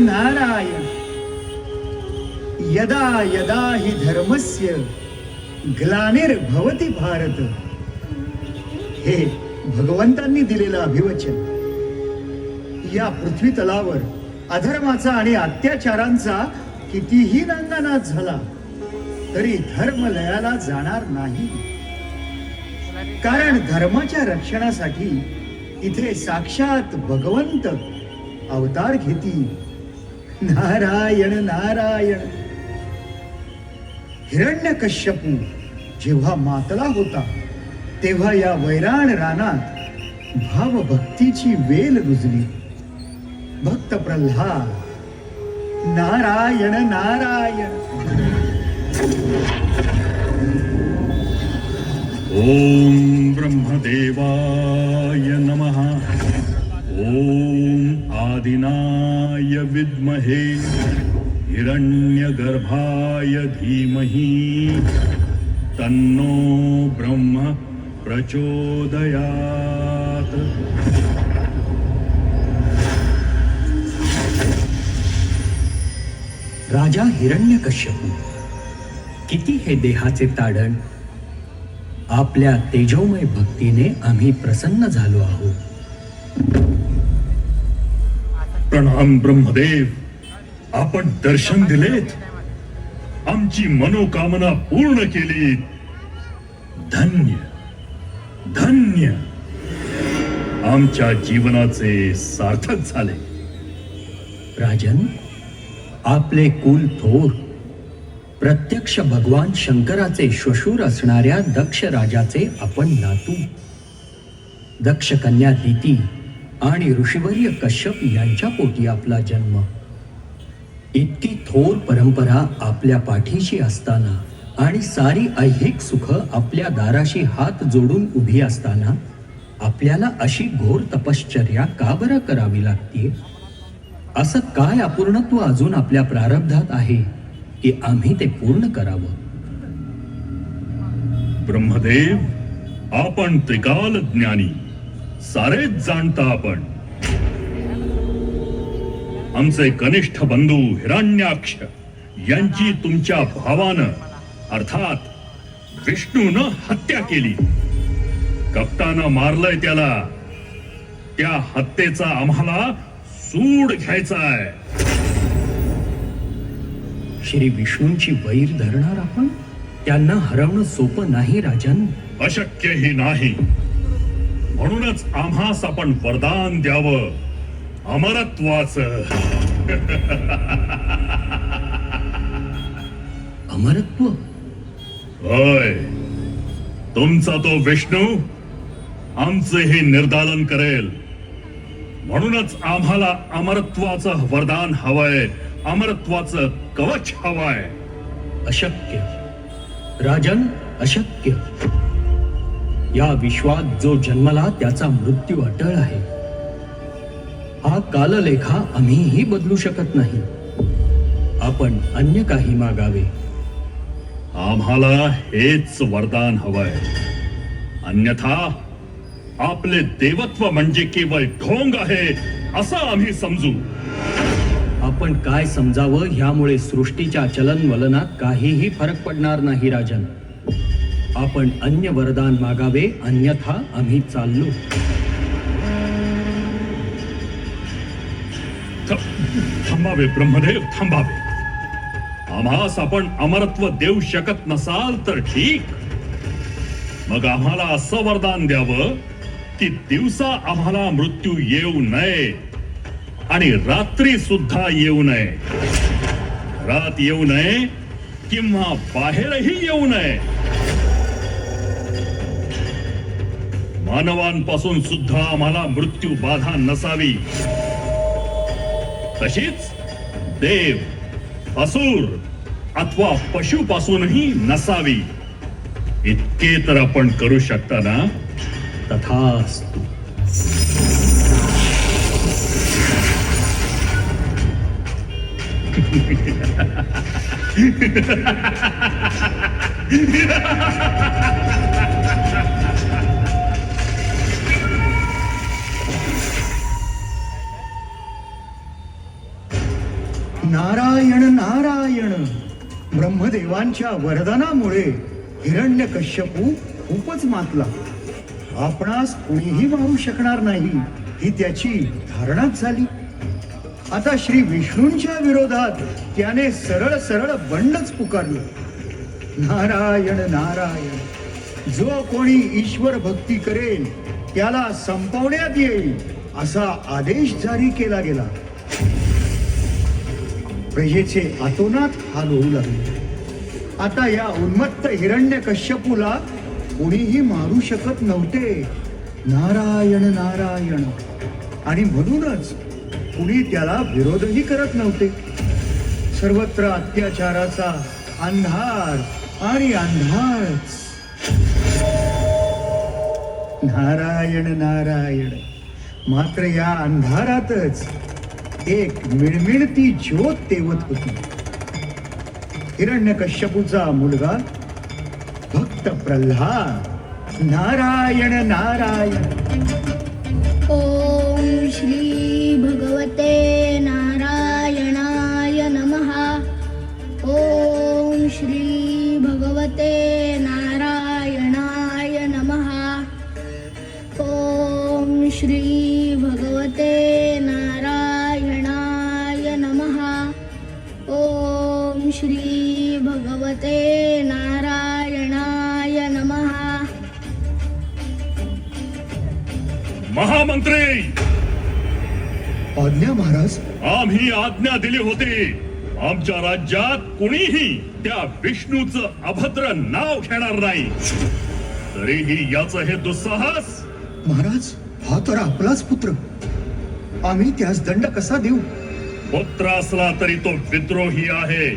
नारायण। यदा यदा हि धर्मस्य ग्लानिर्भवती भारत। हे भगवंतांनी दिलेलं अभिवचन। या पृथ्वी तलावर अधर्माचा आणि अत्याचारांचा कितीही नांगानाच झाला तरी धर्म लयाला जाणार नाही। कारण धर्माच्या रक्षणासाठी इथे साक्षात भगवंत अवतार घेतील। नारायण नारायण. हिरण्यकश्यपू जेव्हा मातला होता तेव्हा या वैराण रानात भावभक्तीची वेल रुजली. भक्त प्रल्हाद नारायण नारायण. ॐ ब्रह्मदेवाय नमः. ओम आदिनाय विद्महे हिरण्यगर्भाय धीमहि। तन्नो ब्रह्म प्रचोदयात्। राजा हिरण्यकश्यपू किती हे देहाचे ताडण आपल्या तेजोमय भक्तीने आम्ही प्रसन्न झालो आहोत. प्रणाम ब्रह्मदेव. आपण दर्शन दिलेत. आमची मनोकामना पूर्ण केली धन्य धन्य. आमच्या जीवनाचे सार्थक झाले. राजन आपले कुल थोर प्रत्यक्ष भगवान शंकराचे श्वशूर असणाऱ्या दक्ष राजाचे आपण नातू. दक्ष कन्या दिती आणि ऋषिवर्य कश्यप यांच्या पोटी आपला जन्म. इतकी थोर परंपरा आपल्या पाठीशी असताना आणि सारी ऐहिक सुख आपल्या दाराशी हात जोडून उभी असताना आपल्याला अशी घोर तपश्चर्या का बरं करावी लागते असं काय अपूर्णत्व अजून आपल्या प्रारब्धात आहे की आम्ही ते पूर्ण करावं? ब्रह्मदेव आपण त्रिकाल ज्ञानी सारेच जाणता आपण. आमचे कनिष्ठ बंधू हिरण्याक्ष यांची तुमच्या भावानं अर्थात विष्णूनं हत्या केली. कपटानं मारलंय त्याला. त्या हत्येचा आम्हाला सूड घ्यायचा आहे श्री विष्णूंची वैर धरणार आपण? त्यांना हरवणं सोपं नाही राजन. अशक्यही नाही. म्हणूनच आम्हास आपण वरदान द्यावं. अमरत्वाचं. अमरत्व? होय. तुमचा तो विष्णू आमचे हे निर्दालन करेल. म्हणूनच आम्हाला अमरत्वाचं वरदान हवंय. अमरत्वाचं कवच हवंय. अशक्य. राजन अशक्य. या विश्वात जो जन्मला त्याचा मृत्यू अटळ आहे. हा काललेखा आम्हीही बदलू शकत नाही. आपण अन्य काही मागावे. आम्हाला हेच वरदान हवंय. अन्यथा आपले देवत्व म्हणजे केवळ ढोंग आहे असं आम्ही समजू. आपण काय समजावं ह्यामुळे सृष्टीच्या चलनवलनात काहीही फरक पडणार नाही राजन. आपण अन्य वरदान मागावे अन्यथा आम्ही चाललो. थांबावे ब्रह्मदेव थांबावे. आम्हास आपण अमरत्व देऊ शकत नसाल तर ठीक. मग आम्हाला असं वरदान द्यावं की दिवसा आम्हाला मृत्यू येऊ नये आणि रात्री सुद्धा येऊ नये. रात येऊ नये किंवा बाहेरही येऊ नये. मानवांपासून सुद्धा आम्हाला मृत्यू बाधा नसावी. तशीच देव असूर अथवा पशुपासूनही नसावी. इतके तर आपण करू शकता ना? तथास्तु. नारायण नारायण. ब्रह्मदेवांच्या वरदानामुळे हिरण्य कश्यपू खूपच मातला. आपणास कुणीही मारू शकणार नाही ही त्याची धारणाच झाली. आता श्री विष्णूंच्या विरोधात त्याने सरळ सरळ बंडच पुकारलं. नारायण नारायण जो कोणी ईश्वर भक्ती करेल त्याला संपवण्यात येईल असा आदेश जारी केला गेला. प्रजेचे आतोनात हाल होऊ लागले. आता या उन्मत्त हिरण्य कश्यपूला कोणीही मारू शकत नव्हते. नारायण नारायण. आणि म्हणूनच कुणी त्याला विरोधही करत नव्हते. सर्वत्र अत्याचाराचा अंधार आणि अंधारच. नारायण नारायण. मात्र या अंधारातच एक मिळमिळती ज्योत तेवत होती. हिरण्य कश्यपूचा मुलगा भक्त प्रल्हाद. नारायण नारायण. ओम श्री भगवते नारायणाय नमः. ओम श्री भगवते आज्ञा महाराज? आम्ही आज्ञा दिली होती. आमच्या राज्यात कुणीही त्या विष्णूचं अभद्र नाव घेणार नाही. तरीही याच हे दुस्साहस? महाराज हा तर आपलाच पुत्र. आम्ही त्यास दंड कसा देऊ? पुत्र असला तरी तो विद्रोही आहे.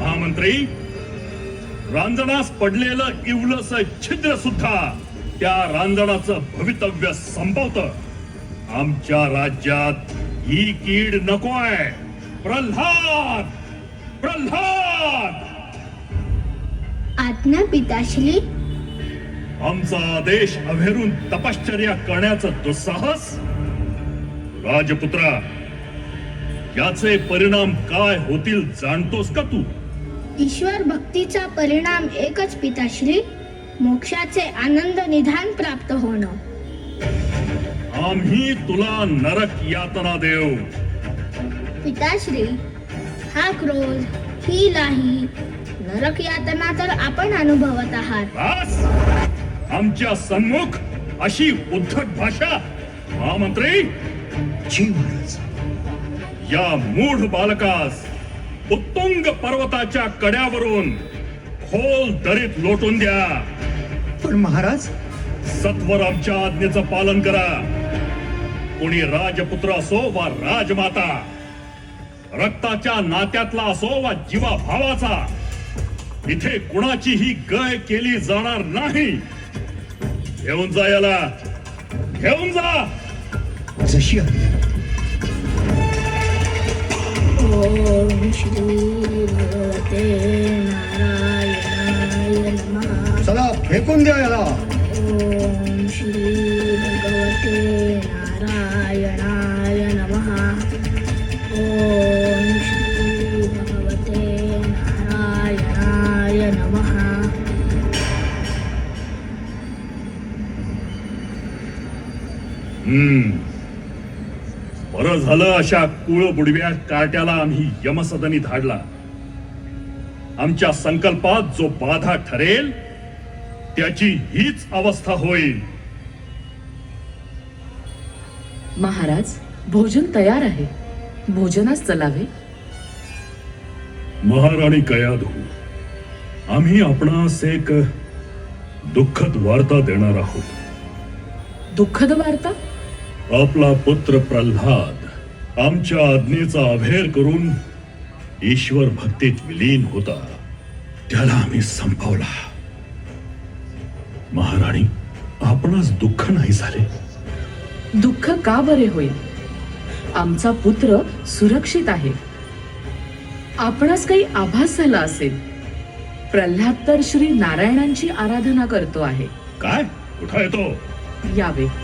महामंत्री रांजणास पडलेलं इवलस छिद्र सुद्धा त्या रांजणाचं भवितव्य संपवत. आमच्या राज्यात ही कीड नकोय प्रल्हाद! प्रल्हाद! आज्ञा पिताश्री. आमचा आदेश अभेरून तपश्चर्या करण्याचं दुस्साहस? राजपुत्रा याचे परिणाम काय होतील जाणतोस का तू? ईश्वर भक्तीचा परिणाम एकच पिताश्री. मोक्षाचे आनंद निधान प्राप्त होणं. आम्ही तुला नरक यातना देऊ. पिताश्री हा क्रोध ही लाही नरक यातना तर आपण अनुभवत आहात. बस आमच्या सन्मुख अशी उद्धट भाषा महामंत्री जी महाराज या मूढ बालकास उत्तुंग पर्वताच्या कड्यावरून खोल दरीत लोटून द्या. पण महाराज सत्वर आमच्या आज्ञेचं पालन करा. कोणी राजपुत्र असो वा राजमाता रक्ताच्या नात्यातला असो वा जीवा भावाचा इथे कुणाचीही गय केली जाणार नाही. घेऊन जा याला. घेऊन जा. जशी चला फेकून द्या याला. ओम श्री भगवते नारायणाय नमः। श्री भगवते नारायणाय नमः। हम्म। बरं झालं अशा कुळ बुडव्या कार्ट्याला आम्ही यमसदनी धाडला. आमच्या संकल्पात जो बाधा ठरेल त्याची हीच अवस्था होईल. महाराज भोजन तयार आहे. भोजनास चलावे. महाराणी कयाधू आम्ही आपणास एक दुःखद वार्ता देणार आहोत. दुःखद वार्ता? आपला पुत्र प्रल्हाद आमच्या आज्ञेचा अभेर करून ईश्वर भक्तीत विलीन होता. त्याला आम्ही संपवला. महाराणी आपणास दुःख नाही झाले. दुःख का बरे होईल? आमचा पुत्र सुरक्षित आहे. आपणास काही आभास झाला असेल. प्रल्हाद तर श्री नारायणांची आराधना करतो आहे. काय? कुठं येतो यावे.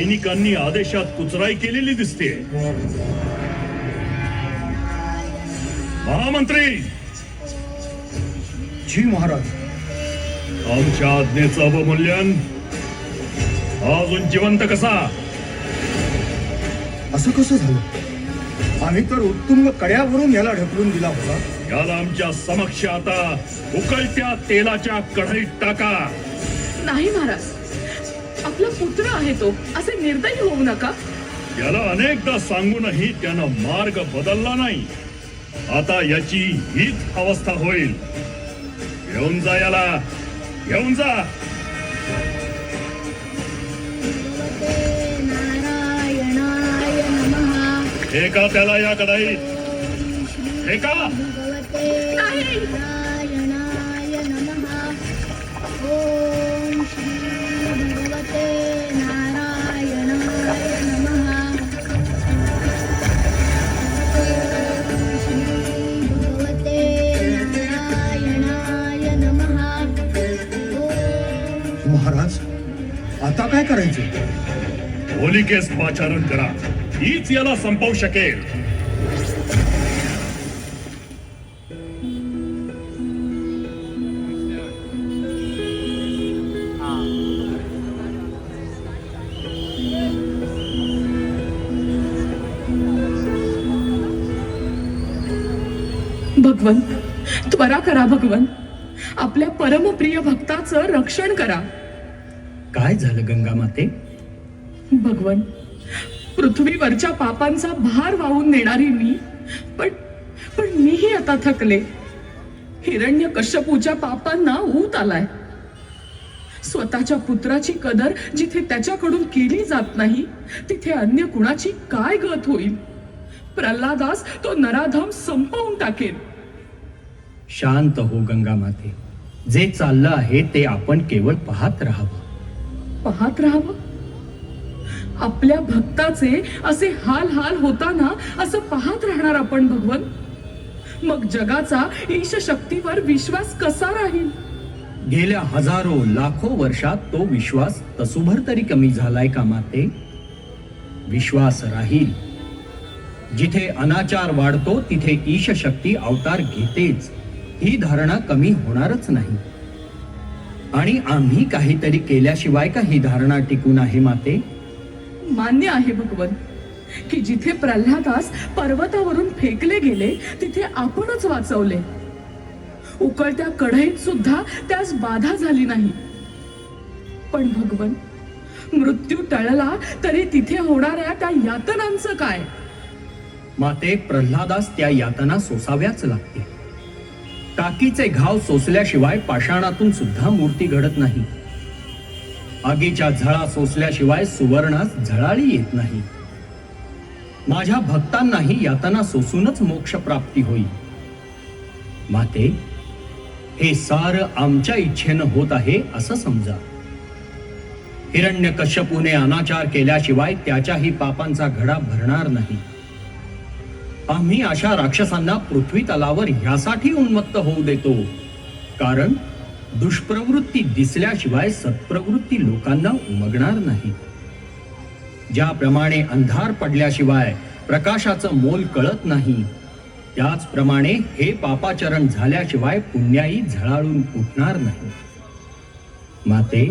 सैनिकांनी आदेशात कुचराई केलेली दिसते. महामंत्री! जी महाराज. आमच्या आज्ञेचं अवमूल्यन अजून जिवंत कसा? असं कसं झालं? आम्ही तर उत्तुंग कड्यावरून याला ढकलून दिला होता. याला आमच्या समक्ष आता उकळत्या तेलाच्या कढईत टाका. नाही महाराज. आपला पुत्र आहे तो. असे निर्दयी होऊ नका. याला अनेकदा सांगूनही त्यानं मार्ग बदलला नाही. आता याची हीच अवस्था होईल. घेऊन जा याला. घेऊन जा. भगवते नारायणाय नमः फेका त्याला या फेका भगवते काय करायचं? होलिकेस पाचारण करा. हीच याला संपवू शकेल. भगवन त्वरा करा भगवन आपल्या परमप्रिय भक्ताचं रक्षण करा. काय झालं गंगा माते? भगवन पृथ्वीवरच्या पापांचा भार वाहून नेणारी मी पण पण मीही आता थकले. हिरण्य कश्यपूच्या पापांना ऊत आलाय. स्वतःच्या पुत्राची कदर जिथे त्याच्याकडून केली जात नाही तिथे अन्य कुणाची काय गत होईल? प्रल्हादास तो नराधम संपवून टाकेल. शांत हो गंगा माते. जे चाललं आहे ते आपण केवळ पाहत राहावं. पाहत राहावं? आपल्या भक्ताचे असे हाल हाल होताना असं पाहत राहणार आपण भगवन? मग जगाचा ईश शक्तीवर विश्वास कसा राहील? गेल्या हजारो लाखो वर्षात तो विश्वास तसुभर तरी कमी झालाय का माते? विश्वास राहील. जिथे अनाचार वाढतो तिथे ईश शक्ती अवतार घेतेच. ही धारणा कमी होणारच नाही. आणि आम्ही काहीतरी केल्याशिवाय का ही धारणा टिकून आहे माते? मान्य आहे भगवन की जिथे प्रल्हादास पर्वतावरून फेकले गेले तिथे आपणच वाचवले. उकळत्या कढईत सुद्धा त्यास बाधा झाली नाही. पण भगवन मृत्यू टळला तरी तिथे होणाऱ्या त्या यातनांचं काय? माते प्रल्हादास त्या यातना सोसाव्याच लागतील. टाकीचे घाव सोसल्याशिवाय पाषाणातून सुद्धा मूर्ती घडत नाही. आगीच्या झळा सोसल्याशिवाय सुवर्णास झळाळी येत नाही. माझ्या भक्तांनाही यातना सोसूनच मोक्ष प्राप्ती होईल माते हे सार आमच्या इच्छेनं होत आहे असं समजा. हिरण्य कश्यपूने अनाचार केल्याशिवाय त्याच्याही पापांचा घडा भरणार नाही. आम्ही अशा राक्षसांना पृथ्वी तलावर ह्यासाठी उन्मत्त होऊ देतो. कारण दुष्प्रवृत्ती दिसल्याशिवाय सत्प्रवृत्ती लोकांना उमगणार नाही. ज्याप्रमाणे अंधार पडल्याशिवाय प्रकाशाचं मोल कळत नाही त्याचप्रमाणे हे पापाचरण झाल्याशिवाय पुण्याई झळाळून उठणार नाही. माते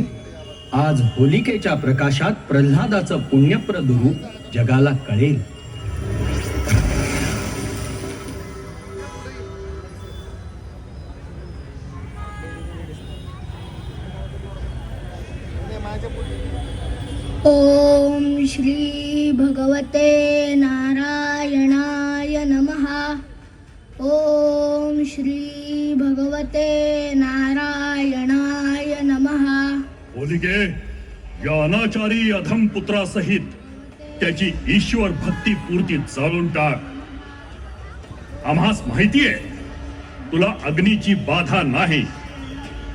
आज होलिकेच्या प्रकाशात प्रल्हादाचं पुण्यप्रद रूप जगाला कळेल. ॐ श्री भगवते नारायणाय नमः. ॐ श्री भगवते नारायणाय नमः. होलिके या अनाचारी अधम पुत्रासहित त्याची ईश्वर भक्ती पूर्ती जाळून टाक. आम्हास माहितीये तुला अग्नीची बाधा नाही.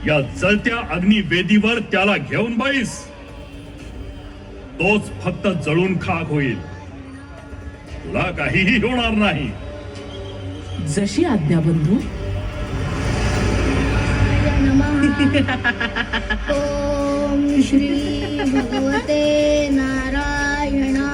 या जळत्या अग्नी वेदीवर त्याला घेऊन बाईस तोच फक्त जळून खाक होईल. तुला काहीही होणार नाही. जशी आज्ञा बंधू. नमः ॐ श्री भगवते नारायणाय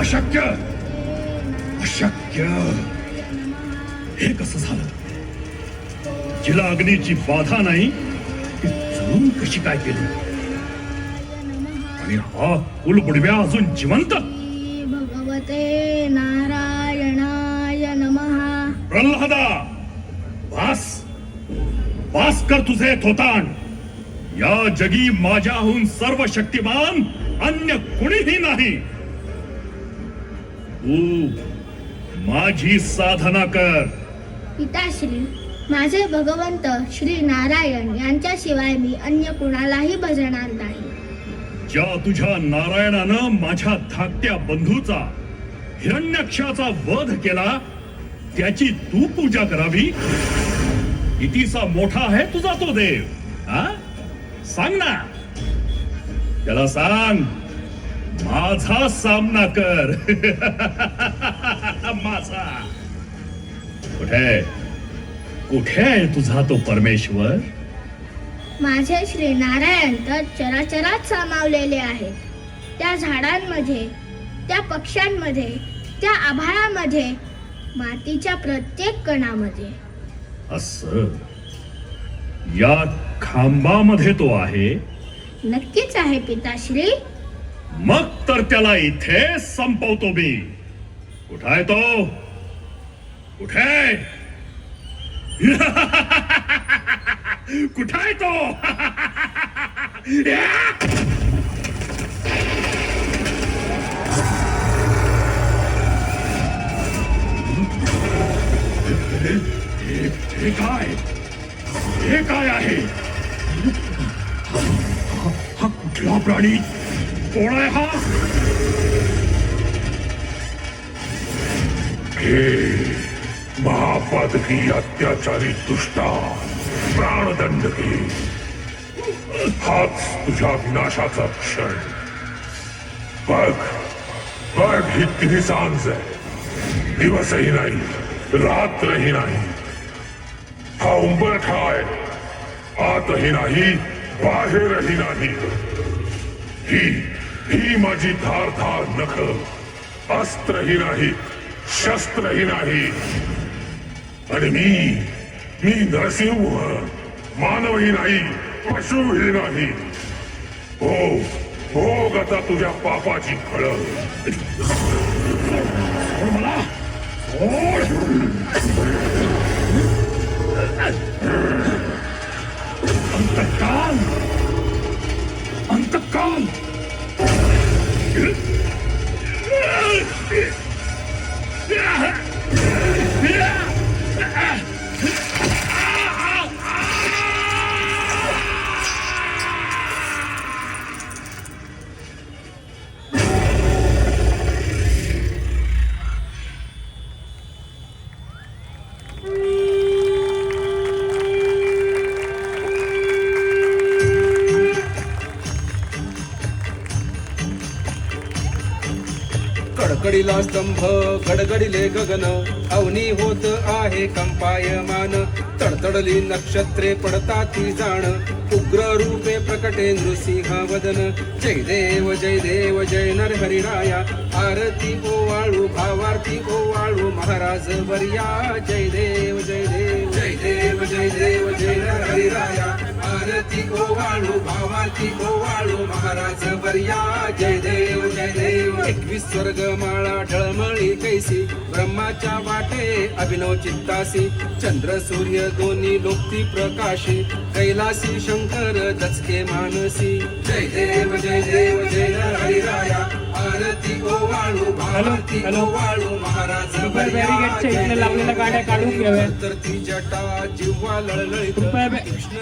अशक्य. अशक्य. हे कसं झालं? जिला अग्नीची बाधा नाही ती कशी काय केली? आणि हा कुलबुडव्या अजून जिवंत? भगवते नारायणाय नमः. प्रल्हादा वास वास कर तुझे थोतांड या जगी माझ्याहून सर्व शक्तिमान अन्य कुणीही नाही. तू माझी साधना कर. पिताश्री माझे भगवंत श्री नारायण यांच्याशिवाय मी अन्य कुणालाही भजणार नाही. ज्या तुझ्या नारायणानं माझ्या धाकट्या बंधूचा हिरण्यक्षाचा वध केला त्याची तू पूजा करावी. कितीसा मोठा आहे तुझा तो देव. हा सांग ना. त्याला सांग. माझा सामना कर. माझा. कुठे? कुठे आहे तुझा तो परमेश्वर? माझे श्री नारायण तर चराचरात सामावलेले आहेत. त्या झाडांमध्ये त्या पक्ष्यांमध्ये त्या आभाळामध्ये मातीच्या प्रत्येक कणामध्ये. अस? या खांबामध्ये तो आहे? नक्कीच आहे पिताश्री. मग तर त्याला इथे संपवतो मी. कुठाय तो. कुठे कुठाय तो? हे काय? हे काय आहे? हा कुठला प्राणी? कोण आहे हा अत्याचारी दुष्टा प्राणदंड घे हाच तुझ्या विनाशाचा क्षण. बघ बघ ही तिन्ही सांज. आहे दिवसही नाही रात्रही नाही. हा उंबरठा आहे. आतही नाही बाहेरही नाही. ही ही माझी धार धार नख. अस्त्रही नाही शस्त्रही नाही आणि मी मी नरसिंह मानवही नाही पशुही नाही हो हो आता तुझ्या पापाची फळ. मला. अंतकाल. अंतकाल. Shit. कडकडीला स्तंभ गडगडिले गगन. अवनी होत आहे कंपायमान. तडतडली नक्षत्रे पडताती जाण. उग्र रूपे प्रकटे नृसिंह वदन जय देव जय देव जय नर हरिराया आरती ओवाळू भावार्थी ओवाळू. महाराज वर्या. जय देव जय देव जय देव जय देव जय नर हरिराया आरती ओवाळू भावारती ओवाळू महाराज वर्या जय देव जय देव. एकवीस स्वर्ग माळा ढळमळी कैसी. ब्रह्माच्या वाटे अभिनव चित्तासी. चंद्र सूर्य दोन्ही लोकती प्रकाशी. कैलासी शंकर दचके मानसी. जय देव जय देव जय हरिराया आरती ओवाळू भावारती ओवाळू महाराज बॅरिगेटच्या इथल्या लावलेल्या गाड्या काढून घ्याव्या तर ती जटा जिव्हा बॅ- कृष्ण